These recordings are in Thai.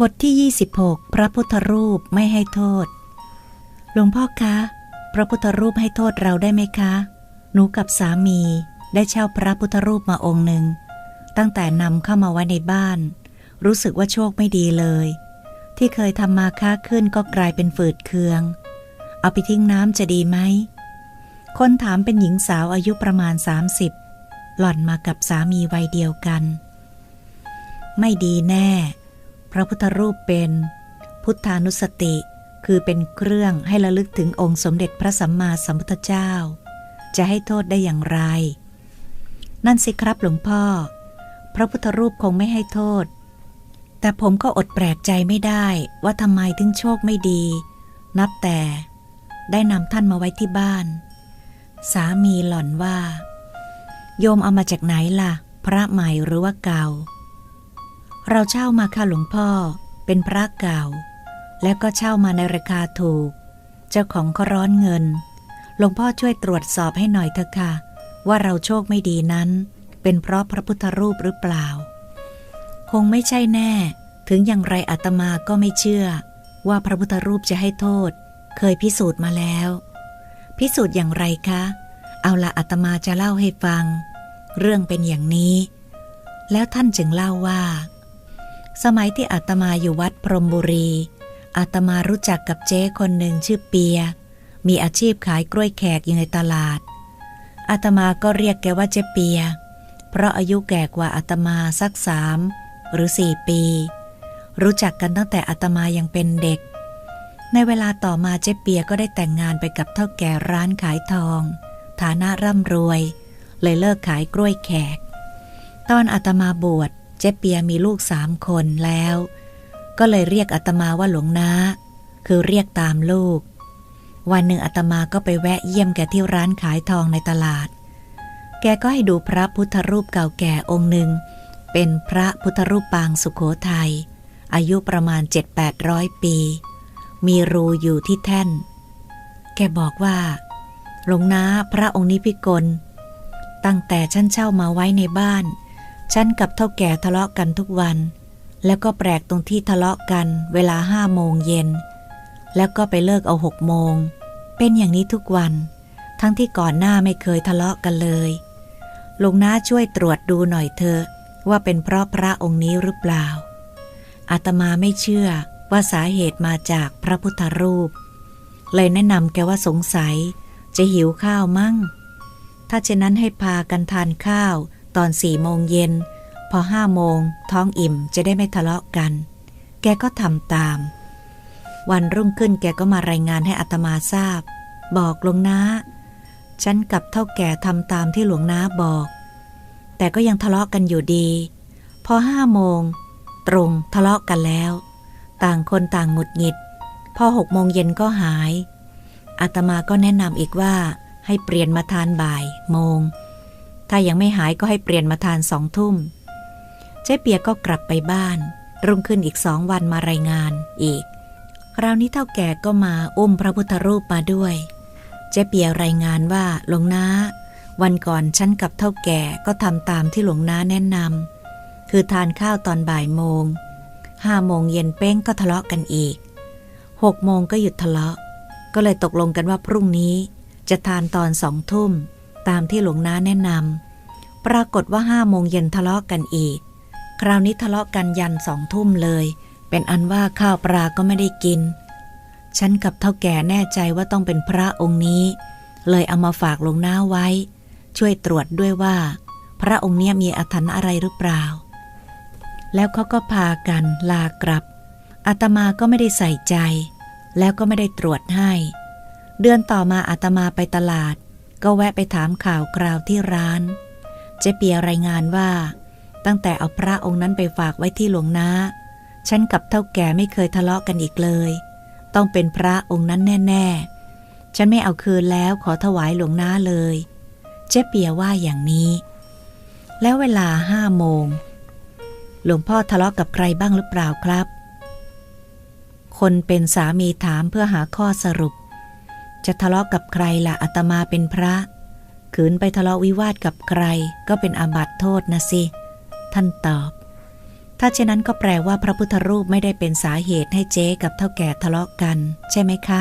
บทที่ 26 พระพุทธรูปไม่ให้โทษ หลวงพ่อคะ พระพุทธรูปให้โทษเราได้ไหมคะ หนูกับสามีได้เช่าพระพุทธรูปมาองค์หนึ่ง ตั้งแต่นำเข้ามาไว้ในบ้าน รู้สึกว่าโชคไม่ดีเลย ที่เคยทำมาค้าขึ้นก็กลายเป็นฝืดเคือง เอาไปทิ้งน้ำจะดีไหม คนถามเป็นหญิงสาวอายุประมาณ 30 หล่อนมากับสามีวัยเดียวกัน ไม่ดีแน่ พระพุทธรูปเป็นพุทธานุสติ คือเป็นเครื่องให้ระลึกถึงองค์สมเด็จพระสัมมาสัมพุทธเจ้า จะให้โทษได้อย่างไร นั่นสิครับหลวงพ่อ พระพุทธรูปคงไม่ให้โทษ แต่ผมก็อดแปลกใจไม่ได้ว่าทำไมถึงโชคไม่ดี นับแต่ ได้นำท่านมาไว้ที่บ้าน สามีหล่อนว่า โยมเอามาจากไหนล่ะ พระใหม่หรือว่าเก่า เราเช่ามาค่ะหลวงพ่อ เป็นพระเก่า แล้วก็เช่ามาในราคาถูก เจ้าของก็ร้อนเงิน หลวงพ่อช่วยตรวจสอบให้หน่อยเถอะค่ะ ว่าเราโชคไม่ดีนั้น เป็นเพราะพระพุทธรูปหรือเปล่า คงไม่ใช่แน่ ถึงอย่างไรอาตมาก็ไม่เชื่อ ว่าพระพุทธรูปจะให้โทษ เคยพิสูจน์มาแล้ว พิสูจน์อย่างไรคะ เอาละอาตมาจะเล่าให้ฟัง เรื่องเป็นอย่างนี้ แล้วท่านจึงเล่าว่า สมัยที่อาตมาอยู่วัดพรหมบุรี อาตมารู้จักกับเจ๊คนหนึ่งชื่อเปีย มีอาชีพขายกล้วยแขกอยู่ในตลาด อาตมาก็เรียกแกว่าเจ๊เปีย เพราะอายุแก่กว่าอาตมาสักสามหรือสี่ปี รู้จักกันตั้งแต่อาตมายังเป็นเด็ก ในเวลาต่อมาเจ๊เปียก็ได้แต่งงานไปกับเท่าแก่ร้านขายทอง ฐานะร่ำรวย เลยเลิกขายกล้วยแขก ตอนอาตมาบวช จ๊เปียมีลูกสามคนแล้ว ก็เลยเรียกอาตมาว่าหลวงนาคือเรียกตามลูก วันหนึ่งอาตมาก็ไปแวะเยี่ยมแกที่ร้านขายทองในตลาด แกก็ให้ดูพระพุทธรูปเก่าแก่องค์หนึ่ง เป็นพระพุทธรูปปางสุขโขทยัยอายุประมาณ 7-800 ปี มีรูอยู่ที่แท่น แกบอกว่าหลวงนาพระองค์นี้พิกล ตั้งแต่ฉันเช่ามาไว้ในบ้าน ฉันกับเท่าแก่ทะเลาะกันทุกวัน แล้วก็แปลกตรงที่ทะเลาะกันเวลาห้าโมงเย็น แล้วก็ไปเลิกเอาหกโมง เป็นอย่างนี้ทุกวัน ทั้งที่ก่อนหน้าไม่เคยทะเลาะกันเลยหลวงน้าช่วยตรวจดูหน่อยเถอะว่าเป็นเพราะพระองค์นี้หรือเปล่า อาตมาไม่เชื่อว่าสาเหตุมาจากพระพุทธรูป เลยแนะนำแกว่าสงสัย จะหิวข้าวมั่ง ถ้าเช่นนั้นให้พากันทานข้าว ตอนสี่โมงเย็น พอห้าโมงท้องอิ่มจะได้ไม่ทะเลาะกัน แกก็ทำตาม วันรุ่งขึ้นแกก็มารายงานให้อัตมาทราบ บอกหลวงนาฉันกับเท่าแก่ทำตามที่หลวงนาบอก แต่ก็ยังทะเลาะกันอยู่ดี พอห้าโมง ตรงทะเลาะกันแล้ว ต่างคนต่างหงุดหงิด พอหกโมงเย็นก็หายอาตมาก็แนะนำอีกว่าให้เปลี่ยนมาทานบ่ายโมง ถ้ายังไม่หายก็ให้เปลี่ยนมาทานสองทุ่ม เจ๊เปียก็กลับไปบ้าน รุ่งขึ้นอีกสองวันมารายงานอีก คราวนี้เท่าแก่ก็มาอุ้มพระพุทธรูปมาด้วย เจ๊เปียรายงานว่าหลวงนาวันก่อนฉันกับเท่าแก่ก็ทำตามที่หลวงนาแนะนำคือทานข้าวตอนบ่ายโมงห้าโมงเย็นเป้งก็ทะเลาะกันอีกหกโมงก็หยุดทะเลาะ ก็เลยตกลงกันว่าพรุ่งนี้จะทานตอนสองทุ่ม ตามที่หลวงน้าแนะนำปรากฏว่าห้าโมงเย็นทะเลาะกันอีก คราวนี้ทะเลาะกันยันสองทุ่มเลย เป็นอันว่าข้าวปลาก็ไม่ได้กิน ฉันกับเท่าแก่แน่ใจว่าต้องเป็นพระองค์นี้ เลยเอามาฝากหลวงน้าไว้ ช่วยตรวจด้วยว่า พระองค์เนี้ยมีอาถรรพ์อะไรหรือเปล่า แล้วเขาก็พากันลากลับอาตมาก็ไม่ได้ใส่ใจ แล้วก็ไม่ได้ตรวจให้ เดือนต่อมาอาตมาไปตลาด ก็แวะไปถามข่าวคราวที่ร้าน เจเปียรายงานว่า ตั้งแต่เอาพระองค์นั้นไปฝากไว้ที่หลวงนาฉันกับเท่าแก่ไม่เคยทะเลาะกันอีกเลย ต้องเป็นพระองค์นั้นแน่ ๆ ฉันไม่เอาคืนแล้วขอถวายหลวงนาเลย เจเปียว่าอย่างนี้ แล้วเวลาห้าโมงหลวงพ่อทะเลาะกับใครบ้างหรือเปล่าครับ คนเป็นสามีถามเพื่อหาข้อสรุป จะทะเลาะกับใครล่ะอาตมาเป็นพระ ขืนไปทะเลาะวิวาทกับใคร ก็เป็นอาบัติโทษนะสิ ท่านตอบ ถ้าเช่นนั้นก็แปลว่าพระพุทธรูปไม่ได้เป็นสาเหตุให้เจ๊กับเท่าแก่ทะเลาะกัน ใช่ไหมคะ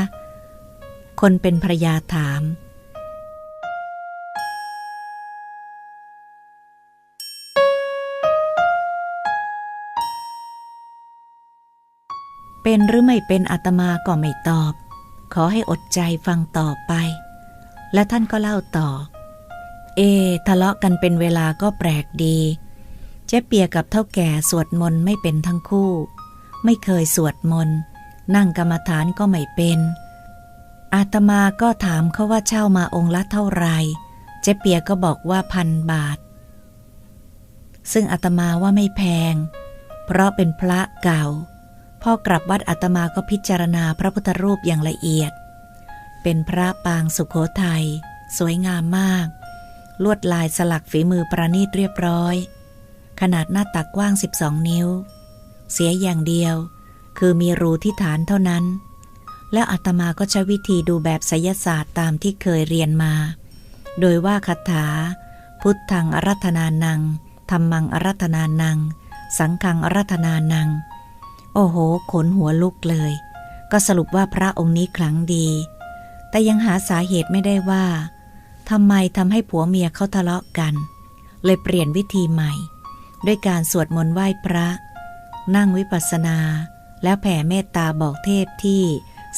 คนเป็นภรรยาถามเป็นหรือไม่เป็นอาตมาก็ไม่ตอบ ขอให้อดใจฟังต่อไป และท่านก็เล่าต่อ เอ ทะเลาะกันเป็นเวลาก็แปลกดี เจ๊เปียกับเท่าแก่สวดมนต์ไม่เป็นทั้งคู่ ไม่เคยสวดมนต์ นั่งกรรมฐานก็ไม่เป็น อาตมาก็ถามเขาว่าเช่ามาองค์ละเท่าไหร่เจ๊เปียก็บอกว่าพันบาท ซึ่งอาตมาว่าไม่แพง เพราะเป็นพระเก่า พ่อกลับวัดอาตมาก็พิจารณาพระพุทธรูปอย่างละเอียด เป็นพระปางสุขโขทยัยสวยงามมาก ลวดลายสลักฝีมือประณีตเรียบร้อย ขนาดหน้าตักกว้าง 12 นิ้ว เสียอย่างเดียว คือมีรูที่ฐานเท่านั้น แล้วอาตมาก็ใช้วิธีดูแบบไสยศาสตร์ตามที่เคยเรียนมา โดยว่าคาถา พุทธังอารัธนานังธรรมังอารัธนานัง สังฆังอารัธนานัง โอ้โห ขนหัวลุกเลย ก็สรุปว่าพระองค์นี้ครั้งดี แต่ยังหาสาเหตุไม่ได้ว่าทำไมทำให้ผัวเมียเขาทะเลาะกัน เลยเปลี่ยนวิธีใหม่ ด้วยการสวดมนต์ไหว้พระ นั่งวิปัสสนา แล้วแผ่เมตตาบอกเทพที่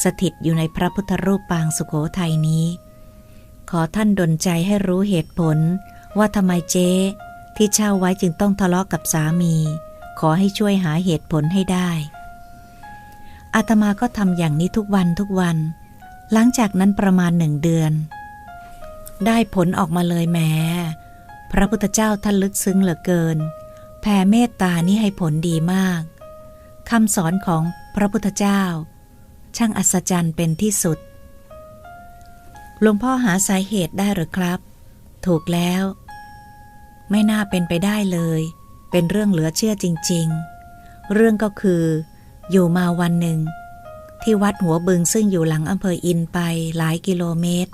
สถิตอยู่ในพระพุทธรูปปางสุโขทัยนี้ ขอท่านดลใจให้รู้เหตุผลว่าทำไมเจ๊ที่เช่าไว้จึงต้องทะเลาะกับสามี ขอให้ช่วยหาเหตุผลให้ได้อาตมาก็ทำอย่างนี้ทุกวันทุกวัน หลังจากนั้นประมาณหนึ่งเดือน ได้ผลออกมาเลยแม้พระพุทธเจ้าท่านลึกซึ้งเหลือเกิน แผ่เมตตานี่ให้ผลดีมากคำสอนของพระพุทธเจ้า ช่างอัศจรรย์เป็นที่สุด หลวงพ่อหาสาเหตุได้หรือครับ ถูกแล้ว ไม่น่าเป็นไปได้เลย เป็นเรื่องเหลือเชื่อจริง ๆ เรื่องก็คือ อยู่มาวันหนึ่ง ที่วัดหัวบึงซึ่งอยู่หลังอำเภออินไปหลายกิโลเมตร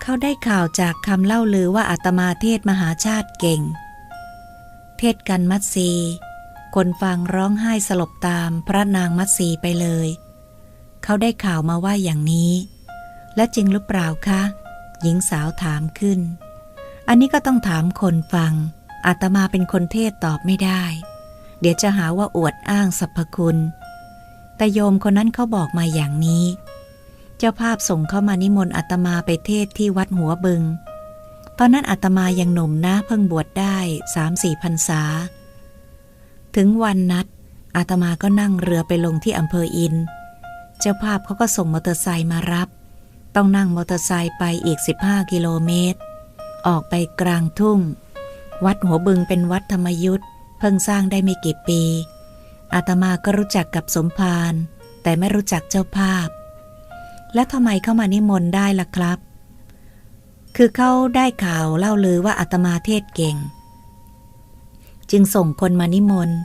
เขาได้ข่าวจากคำเล่าลือว่าอาตมาเทศมหาชาติเก่ง เทศกันมัตสีคนฟังร้องไห้สลบตามพระนางมัตสีไปเลย เขาได้ข่าวมาว่าอย่างนี้ และจริงหรือเปล่าคะ หญิงสาวถามขึ้น อันนี้ก็ต้องถามคนฟัง อาตมาเป็นคนเทศตอบไม่ได้ เดี๋ยวจะหาว่าอวดอ้างสรรพคุณ แต่โยมคนนั้นเขาบอกมาอย่างนี้ เจ้าภาพส่งเข้ามานิมนต์อาตมาไปเทศที่วัดหัวบึง ตอนนั้นอาตมายังหนุ่มนะเพิ่งบวชได้สามสี่พรรษา ถึงวันนัดอาตมาก็นั่งเรือไปลงที่อำเภออิน เจ้าภาพเขาก็ส่งมอเตอร์ไซค์มารับ ต้องนั่งมอเตอร์ไซค์ไปอีก 15 กิโลเมตร ออกไปกลางทุ่ง วัดหัวบึงเป็นวัดธรรมยุทธ์เพิ่งสร้างได้ไม่กี่ปี อาตมาก็รู้จักกับสมภารแต่ไม่รู้จักเจ้าภาพ และทำไมเข้ามานิมนต์ได้ล่ะครับ คือเขาได้ข่าวเล่าลือว่าอาตมาเทศเก่ง จึงส่งคนมานิมนต์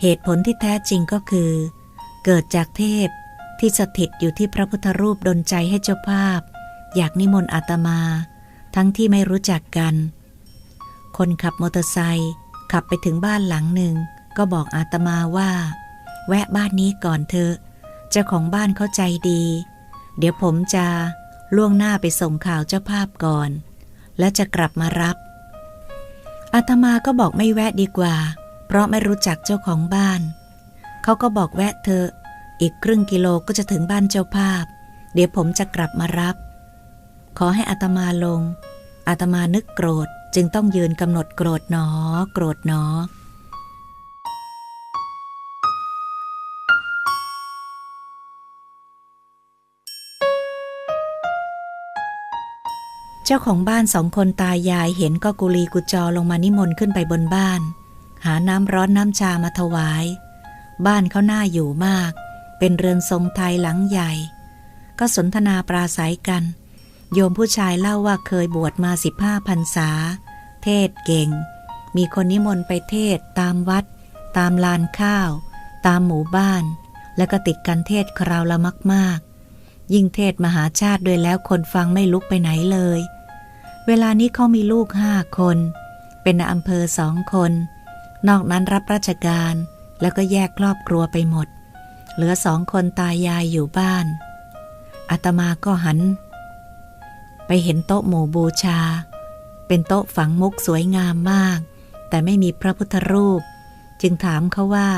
เหตุผลที่แท้จริงก็คือ เกิดจากเทพที่สถิตอยู่ที่พระพุทธรูปดนใจให้เจ้าภาพ อยากนิมนต์อาตมา ทั้งที่ไม่รู้จักกัน คนขับมอเตอร์ไซค์ขับไปถึงบ้านหลังหนึ่ง ก็บอกอาตมาว่า แวะบ้านนี้ก่อนเถอะ เจ้าของบ้านเข้าใจดี เดี๋ยวผมจะล่วงหน้าไปส่งข่าวเจ้าภาพก่อน แล้วจะกลับมารับอาตมาก็บอกไม่แวะดีกว่า เพราะไม่รู้จักเจ้าของบ้าน เขาก็บอกแวะเธอ อีกครึ่งกิโลก็จะถึงบ้านเจ้าภาพ เดี๋ยวผมจะกลับมารับ ขอให้อาตมาลงอาตมานึกโกรธจึงต้องยืนกำหนดโกรธหนอ โกรธหนอ เจ้าของบ้านสองคนตายายเห็นก็กุลีกุจอลงมานิมนต์ขึ้นไปบนบ้าน หาน้ำร้อนน้ำชามาถวาย บ้านเขาหน้าอยู่มาก เป็นเรือนทรงไทยหลังใหญ่ ก็สนทนาปราศัยกัน โยมผู้ชายเล่าว่าเคยบวชมาสิบห้าพรรษา เทศเก่ง มีคนนิมนต์ไปเทศตามวัด ตามลานข้าว ตามหมู่บ้าน แล้วก็ติดกันเทศคราวละมากๆ ยิ่งเทศมหาชาติด้วยแล้วคนฟังไม่ลุกไปไหนเลย เวลานี้เขามีลูกห้าคน เป็นอำเภอสองคน นอกนั้นรับราชการแล้วก็แยกครอบครัวไปหมด เหลือสองคนตายายอยู่บ้านอาตมาก็หัน ไปเห็นโต๊ะหมู่บูชา เป็นโต๊ะฝังมุกสวยงามมาก แต่ไม่มีพระพุทธรูป จึงถามเขาว่า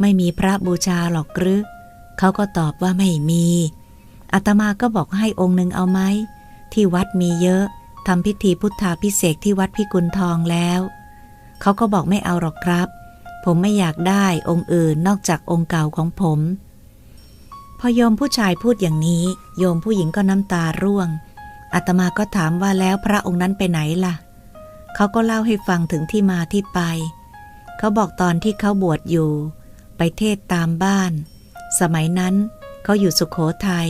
ไม่มีพระบูชาหรอกหรือเขาก็ตอบว่าไม่มีอาตมาก็บอกให้องค์หนึ่งเอาไหมที่วัดมีเยอะทำพิธีพุทธาพิเศษที่วัดพิกุลทองแล้ว เขาก็บอกไม่เอาหรอกครับ ผมไม่อยากได้องค์อื่นนอกจากองค์เก่าของผม พอโยมผู้ชายพูดอย่างนี้ โยมผู้หญิงก็น้ำตาร่วง อาตมาก็ถามว่าแล้วพระองค์นั้นไปไหนล่ะ เขาก็เล่าให้ฟังถึงที่มาที่ไป เขาบอกตอนที่เขาบวชอยู่ ไปเทศตามบ้าน สมัยนั้นเขาอยู่สุขโขทยัย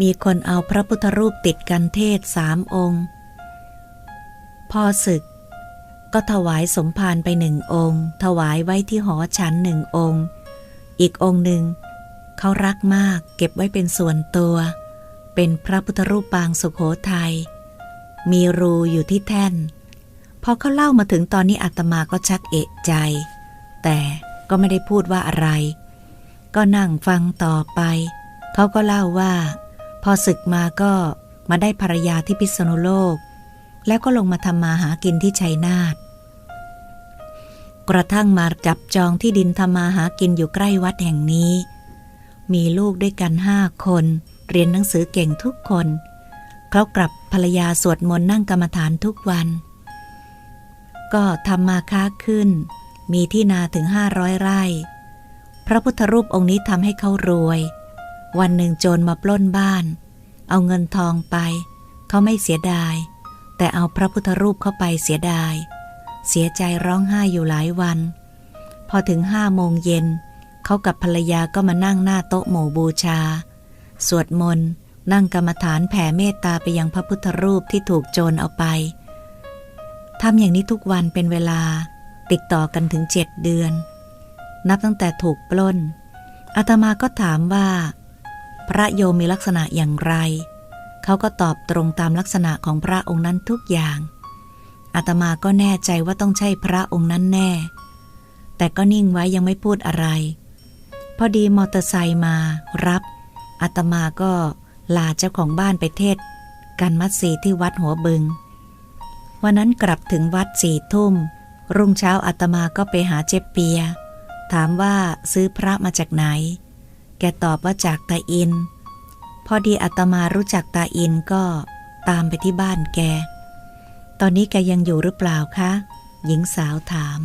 มีคนเอาพระพุทธรูปติดกันเทศสามองค์ พอศึก ก็ถวายสมภารไปหนึ่งองค์ ถวายไว้ที่หอฉันหนึ่งองค์ อีกองค์หนึ่ง เขารักมากเก็บไว้เป็นส่วนตัวเเป็นพระพุทธรูปปางสุขโขทยัย มีรูอยู่ที่แท่น พอเขาเล่ามาถึงตอนนี้อาตมาก็ชักเอะใจ แต่ก็ไม่ได้พูดว่าอะไร ก็นั่งฟังต่อไป เขาก็เล่าว่า พอศึกมาก็มาได้ภรรยาที่พิษณุโลก แล้วก็ลงมาทำมาหากินที่ชัยนาทกระทั่งมาจับจองที่ดินทำมาหากินอยู่ใกล้วัดแห่งนี้ มีลูกด้วยกันห้าคน เรียนหนังสือเก่งทุกคน เขากลับภรรยาสวดมนต์นั่งกรรมฐานทุกวัน ก็ทำมาค้าขึ้น มีที่นาถึงห้าร้อยไร่ พระพุทธรูปองค์นี้ทำให้เขารวย วันหนึ่งโจรมาปล้นบ้าน เอาเงินทองไป เขาไม่เสียดาย แต่เอาพระพุทธรูปเข้าไปเสียดาย เสียใจร้องไห้อยู่หลายวัน พอถึงห้าโมงเย็นเขากับภรรยาก็มานั่งหน้าโต๊ะหมู่บูชา สวดมนต์ นั่งกรรมฐานแผ่เมตตาไปยังพระพุทธรูปที่ถูกโจรเอาไปทำอย่างนี้ทุกวันเป็นเวลาติดต่อกันถึงเจ็ดเดือน นับตั้งแต่ถูกปล้นอาตมาก็ถามว่า พระโยมมีลักษณะอย่างไร เขาก็ตอบตรงตามลักษณะของพระองค์นั้นทุกอย่างอาตมาก็แน่ใจว่าต้องใช่พระองค์นั้นแน่ แต่ก็นิ่งไว้ยังไม่พูดอะไร พอดีมอเตอร์ไซค์มารับ อาตมาก็ลาเจ้าของบ้านไปเทศกันมัดสีที่วัดหัวบึง วันนั้นกลับถึงวัดสี่ทุ่ม รุ่งเช้าอาตมาก็ไปหาเจ็บเปีย ถามว่าซื้อพระมาจากไหน แกตอบว่าจากตาอิน พอดีอาตมารู้จักตาอินก็ตามไปที่บ้านแก ตอนนี้แกยังอยู่หรือเปล่าคะ หญิงสาวถาม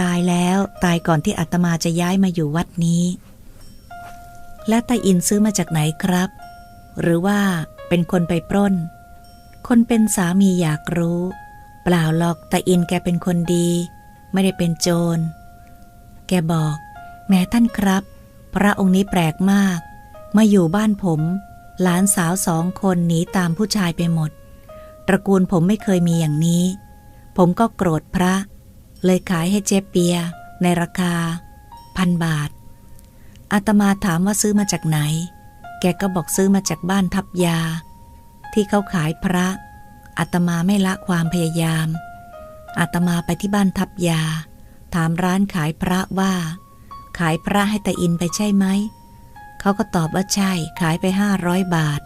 ตายแล้วตายก่อนที่อาตมาจะย้ายมาอยู่วัดนี้ และตาอินซื้อมาจากไหนครับ หรือว่าเป็นคนไปปล้น คนเป็นสามีอยากรู้ เปล่าหรอกตาอินแกเป็นคนดี ไม่ได้เป็นโจร แกบอก แม้ท่านครับ พระองค์นี้แปลกมาก มาอยู่บ้านผม หลานสาวสองคนหนีตามผู้ชายไปหมด ตระกูลผมไม่เคยมีอย่างนี้ ผมก็โกรธพระ เลยขายให้เจ๊เปีย ในราคา พันบาท อาตมาถามว่าซื้อมาจากไหน แกก็บอกซื้อมาจากบ้านทับยา ที่เขาขายพระอาตมาไม่ละความพยายามอาตมาไปที่บ้านทับยา ถามร้านขายพระว่า ขายพระให้ตาอินไปใช่ไหม เขาก็ตอบว่าใช่ ขายไปห้าร้อยบาท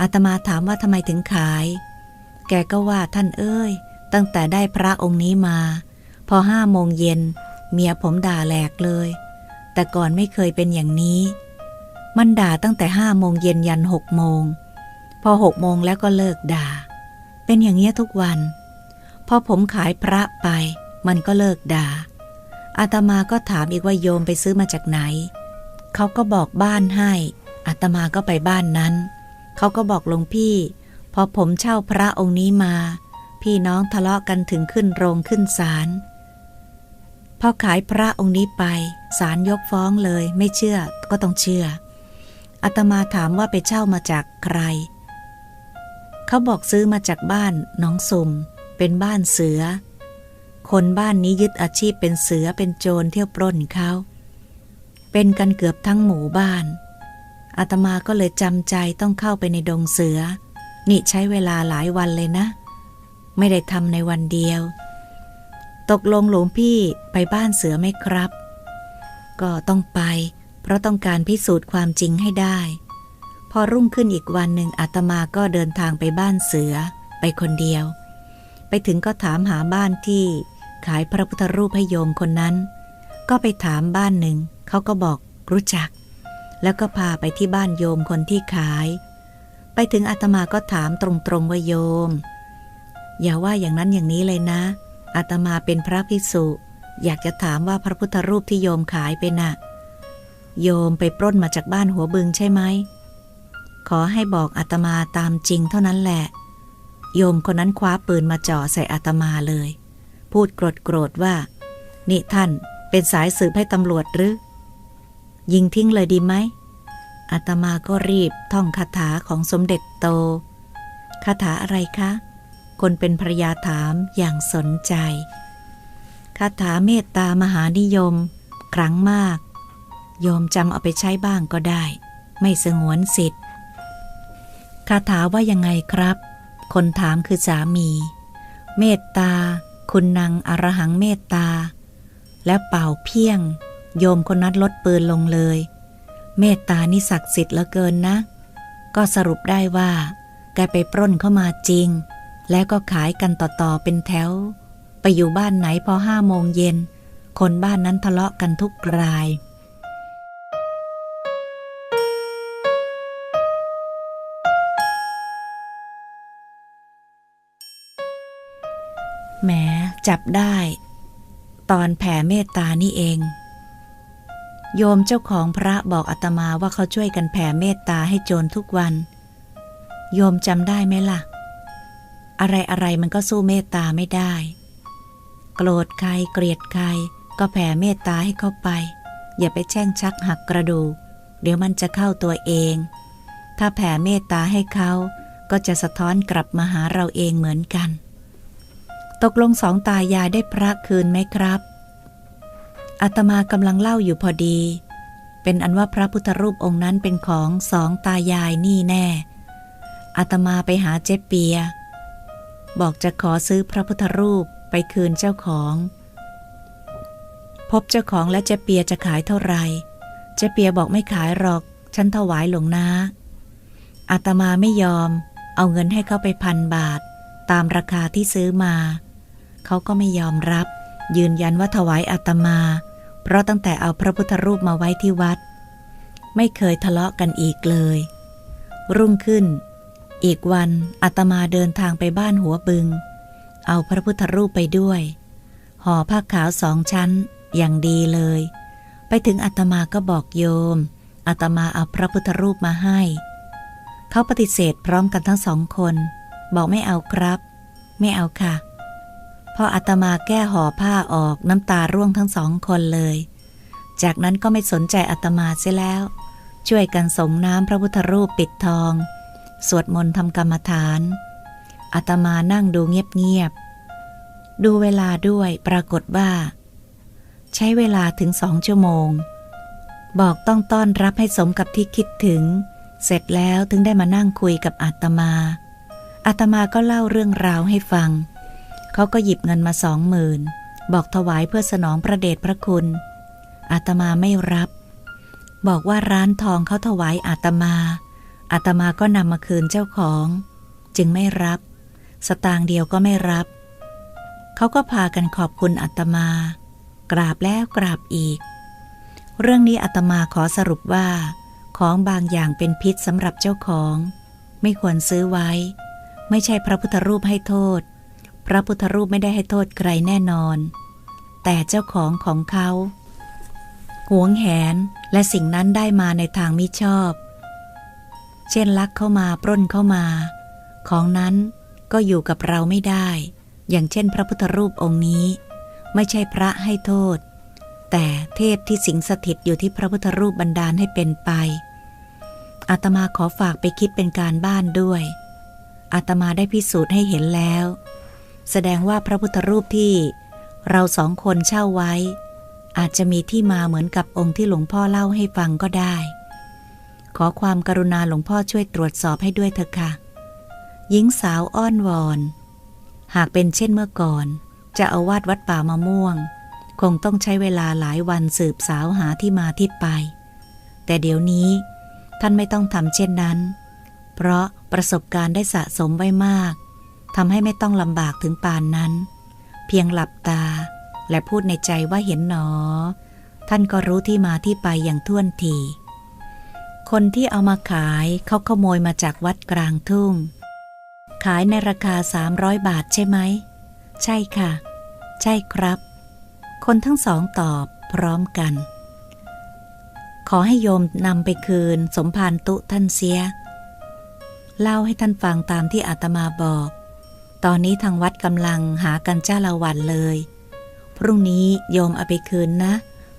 อาตมาถามว่าทำไมถึงขาย แกก็ว่าท่านเอ้ย ตั้งแต่ได้พระองค์นี้มา พอห้าโมงเย็น เมียผมด่าแหลกเลย แต่ก่อนไม่เคยเป็นอย่างนี้ มันด่าตั้งแต่ห้าโมงเย็นยันหกโมง พอหกโมงแล้วก็เลิกด่า เป็นอย่างเงี้ยทุกวัน พอผมขายพระไป มันก็เลิกด่า อาตมาก็ถามอีกว่าโยมไปซื้อมาจากไหน เขาก็บอกบ้านให้ อาตมาก็ไปบ้านนั้น เขาก็บอกหลวงพี่ พอผมเช่าพระองค์นี้มา พี่น้องทะเลาะกันถึงขึ้นโรงขึ้นศาล พอขายพระองค์นี้ไปศาลยกฟ้องเลย ไม่เชื่อก็ต้องเชื่ออาตมาถามว่าไปเช่ามาจากใคร เขาบอกซื้อมาจากบ้านน้องสุม เป็นบ้านเสือ คนบ้านนี้ยึดอาชีพเป็นเสือเป็นโจรเที่ยวปล้นเขา เป็นกันเกือบทั้งหมู่บ้านอาตมาก็เลยจำใจต้องเข้าไปในดงเสือ นี่ใช้เวลาหลายวันเลยนะ ไม่ได้ทำในวันเดียว ตกลงหลวงพี่ไปบ้านเสือไหมครับ ก็ต้องไป เพราะต้องการพิสูจน์ความจริงให้ได้ พอรุ่งขึ้นอีกวันหนึ่งอาตมาก็เดินทางไปบ้านเสือ ไปคนเดียว ไปถึงก็ถามหาบ้านที่ ขายพระพุทธรูปให้โยมคนนั้น ก็ไปถามบ้านหนึ่ง เขาก็บอกรู้จัก แล้วก็พาไปที่บ้านโยมคนที่ขาย ไปถึงอาตมาก็ถามตรงๆว่าโยม อย่าว่าอย่างนั้นอย่างนี้เลยนะ อาตมาเป็นพระภิกษุ อยากจะถามว่าพระพุทธรูปที่โยมขายเป็นน่ะ โยมไปปล้นมาจากบ้านหัวบึงใช่ไหม ขอให้บอกอาตมาตามจริงเท่านั้นแหละ โยมคนนั้นคว้าปืนมาจ่อใส่อาตมาเลย พูดโกรธโกรธว่า นี่ท่านเป็นสายสืบให้ตำรวจหรือ ยิงทิ้งเลยดีไหมอาตมาก็รีบท่องคาถาของสมเด็จโต คาถาอะไรคะ คนเป็นภรยาถามอย่างสนใจ คาถาเมตตามหานิยม ครั้งมาก โยมจำเอาไปใช้บ้างก็ได้ ไม่สงวนสิทธิ์ คาถาว่ายังไงครับ คนถามคือสามี เมตตา คุณนางอรหังเมตตา และเป่าเพียง โยมคนนัดลดปืนลงเลย เมตตานี่ศักดิ์สิทธิ์เหลือเกินนะ ก็สรุปได้ว่า แกไปปล้นเข้ามาจริง แล้วก็ขายกันต่อๆเป็นแถว ไปอยู่บ้านไหนพอห้าโมงเย็น คนบ้านนั้นทะเลาะกันทุกราย แหมจับได้ ตอนแผ่เมตตานี่เอง โยมเจ้าของพระบอกอาตมาว่าเขาช่วยกันแผ่เมตตาให้โจรทุกวัน โยมจำได้ไหมล่ะ อะไรอะไรมันก็สู้เมตตาไม่ได้ โกรธใครเกลียดใคร ก็แผ่เมตตาให้เขาไป อย่าไปแช่งชักหักกระดูก เดี๋ยวมันจะเข้าตัวเอง ถ้าแผ่เมตตาให้เขาก็จะสะท้อนกลับมาหาเราเองเหมือนกัน ตกลงสองตายายได้พระคืนไหมครับอาตมากำลังเล่าอยู่พอดี เป็นอันว่าพระพุทธรูปองค์นั้นเป็นของสองตายายนี่แน่อาตมาไปหาเจ๊เปีย บอกจะขอซื้อพระพุทธรูปไปคืนเจ้าของ พบเจ้าของและเจเปียจะขายเท่าไหร่เจเปียบอกไม่ขายหรอก ฉันถวายหลวงนาอาตมาไม่ยอม เอาเงินให้เขาไปพันบาท ตามราคาที่ซื้อมา เขาก็ไม่ยอมรับ ยืนยันว่าถวายอาตมา เพราะตั้งแต่เอาพระพุทธรูปมาไว้ที่วัด ไม่เคยทะเลาะกันอีกเลย รุ่งขึ้น อีกวันอาตมาเดินทางไปบ้านหัวบึง เอาพระพุทธรูปไปด้วย ห่อผ้าขาวสองชั้นอย่างดีเลย ไปถึงอาตมาก็บอกโยมอาตมาเอาพระพุทธรูปมาให้ เขาปฏิเสธพร้อมกันทั้งสองคน บอกไม่เอาครับ ไม่เอาค่ะ พออาตมาแก้ห่อผ้าออกน้ำตาร่วงทั้งสองคนเลย จากนั้นก็ไม่สนใจอาตมาเสียแล้ว ช่วยกันสงน้ำพระพุทธรูปปิดทอง สวดมนต์ทำกรรมฐานอาตมานั่งดูเงียบๆ ดูเวลาด้วยปรากฏว่า ใช้เวลาถึงสองชั่วโมง บอกต้องต้อนรับให้สมกับที่คิดถึง เสร็จแล้วถึงได้มานั่งคุยกับอาตมาอาตมาก็เล่าเรื่องราวให้ฟัง เขาก็หยิบเงินมาสองหมื่นบอกถวายเพื่อสนองพระเดชพระคุณอาตมาไม่รับ บอกว่าร้านทองเขาถวายอาตมา อาตมาก็นำมาคืนเจ้าของ จึงไม่รับ สตางค์เดียวก็ไม่รับ เขาก็พากันขอบคุณอาตมา กราบแล้วกราบอีก เรื่องนี้อาตมาขอสรุปว่า ของบางอย่างเป็นพิษสำหรับเจ้าของ ไม่ควรซื้อไว้ ไม่ใช่พระพุทธรูปให้โทษ พระพุทธรูปไม่ได้ให้โทษใครแน่นอน แต่เจ้าของของเขาหวงแหนและสิ่งนั้นได้มาในทางมิชอบ เช่นลักเข้ามาปล้นเข้ามา ของนั้นก็อยู่กับเราไม่ได้ อย่างเช่นพระพุทธรูปองค์นี้ ไม่ใช่พระให้โทษ แต่เทพที่สิงสถิตอยู่ที่พระพุทธรูปบันดาลให้เป็นไป อาตมาขอฝากไปคิดเป็นการบ้านด้วย อาตมาได้พิสูจน์ให้เห็นแล้ว แสดงว่าพระพุทธรูปที่เราสองคนเช่าไว้ อาจจะมีที่มาเหมือนกับองค์ที่หลวงพ่อเล่าให้ฟังก็ได้ ขอความกรุณาหลวงพ่อช่วยตรวจสอบให้ด้วยเถอะค่ะ หญิงสาวอ้อนวอน หากเป็นเช่นเมื่อก่อน จะเอาวาดวัดป่ามะม่วง คงต้องใช้เวลาหลายวันสืบสาวหาที่มาที่ไป แต่เดี๋ยวนี้ ท่านไม่ต้องทำเช่นนั้น เพราะประสบการณ์ได้สะสมไว้มากทำให้ไม่ต้องลำบากถึงปานนั้น เพียงหลับตา และพูดในใจว่าเห็นหนอ ท่านก็รู้ที่มาที่ไปอย่างท่วนที คนที่เอามาขายเขาขโมยมาจากวัดกลางทุ่ง ขายในราคา 300 บาทใช่ไหม ใช่ค่ะ ใช่ครับ คนทั้งสองตอบพร้อมกัน ขอให้โยมนำไปคืนสมภารตุท่านเสีย เล่าให้ท่านฟังตามที่อาตมาบอก ตอนนี้ทางวัดกำลังหากันจ้าละวันเลย พรุ่งนี้โยมเอาไปคืนนะ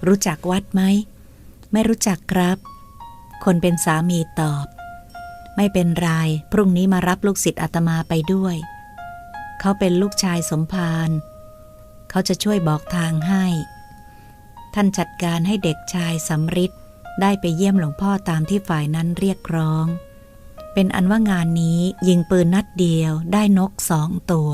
รู้จักวัดไหม ไม่รู้จักครับ คนเป็นสามีตอบ ไม่เป็นไร พรุ่งนี้มารับลูกศิษย์อาตมาไปด้วย เขาเป็นลูกชายสมภารเขาจะช่วยบอกทางให้ ท่านจัดการให้เด็กชายสำริดได้ไปเยี่ยมหลวงพ่อตามที่ฝ่ายนั้นเรียกร้อง เป็นอันว่างานนี้ยิงปืนนัดเดียวได้นกสองตัว